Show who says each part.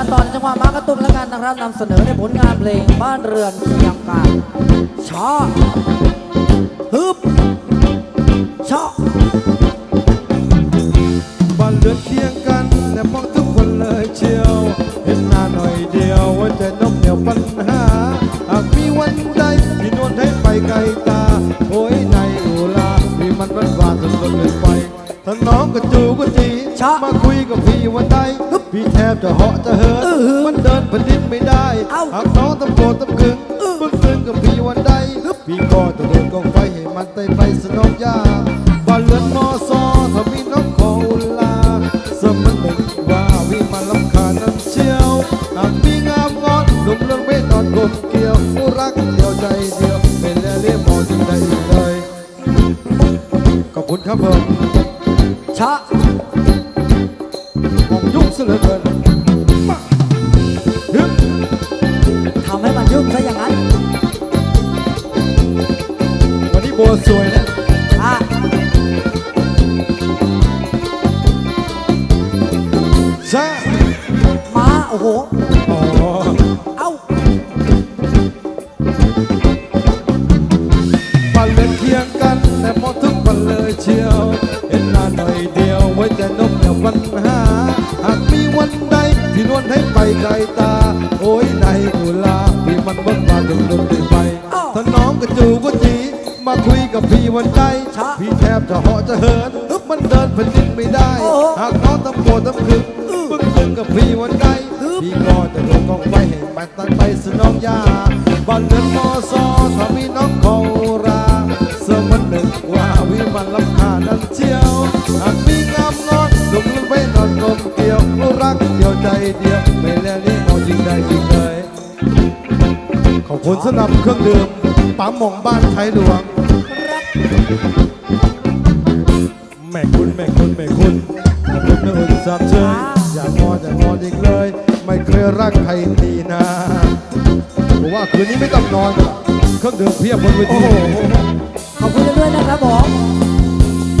Speaker 1: กันต่อในจังหวะมากระตุ้มแล้วกันนะครับนำเสนอในผลงานเพลงบ้านเรือนเคียงกันช้าฮึบช้า
Speaker 2: บ้านเรือนเคียงกันแต่มองทุกคนเลยเชียว เห็นหน้าหน่อยเดียวว่าใจนกเหนียวปัญหาหากมีวันใดที่นวลให้ไปไกลตาโอ้ยในอุลามีมันวันวานจนคนเลยไปถ้าน้องก็จูก็จี มาคุยกับพี่วันใดพี่แทบจะเหาะจะเหินมันเดินแผ่นดินไม่ได้หากน้องตำโกรธตำกึงบึ้งตึงกับพี่วันใดพี่ก็จะเดินกองไฟให้มันไต่ไปสนองยาบ้านเรือนมอซอถ้ามีน้องขออุลาสมมันหนึ่งว่าวิมาลำคาญน้ำเชียวหากมีงามงอนหนุ่มเรื่องไม่นอนกลมเกลียวผู้รักเดียวใจเดียวเป็นแลเรียมองจึงได้อีกเลยขอบคุณครับผม
Speaker 1: ช้า
Speaker 2: ผมยุ่งเสยเหลือเกินฮึบ
Speaker 1: ทำให้มันยุ่งซะอย่างนั้น
Speaker 2: วันนี้โบสวยนะ
Speaker 1: อะ
Speaker 2: ใช่
Speaker 1: มาโอ้โห
Speaker 2: อ๋อ
Speaker 1: เอ้า
Speaker 2: ปันเล่นเคียงกัน แต่มอทุกคนเลยเชียว เห็นหน้าหน่อยเดียวไว้แต่นกอย่าปัญหา ไปไกลตา โอ้ยในอุลาพี่มันเบิ่งมาจนลืมไปถ้าน้องกระจูก็จี มาคุยกับพี่วันใจพี่แทบจะเหาะจะเหินมันเดินแผ่นดินไม่ได้ หากน้องตำโกรธตำคึกบึ้งตึงกับพี่วันใจพี่ก็จะลงกองไฟให้มันตันไปสนองยาบ้านเรือนมอซอถ้ามีน้องเขาราเสมันหนึ่งว่าวิมันลำคาญนั่นเชียวหากมีงามงอนหนุ่มลงไปนอนกลมเกลียวรักเดียวใจเดียว ขอบคุณสำหรับเครื่องดื่มปั๊มหม่องบ้านไทยหลวงแม่คุณแม่คุณแม่คุณขอบคุณนะอุ่นสามเชยอย่างอนอย่างอนอีกเลย ไม่เคยรักใครดีนะผมว่าคืนนี้ไม่ต้องนอนหรอกเครื่องดื่มเพียบบนเวที
Speaker 1: ขอบคุณด้วยนะครับผม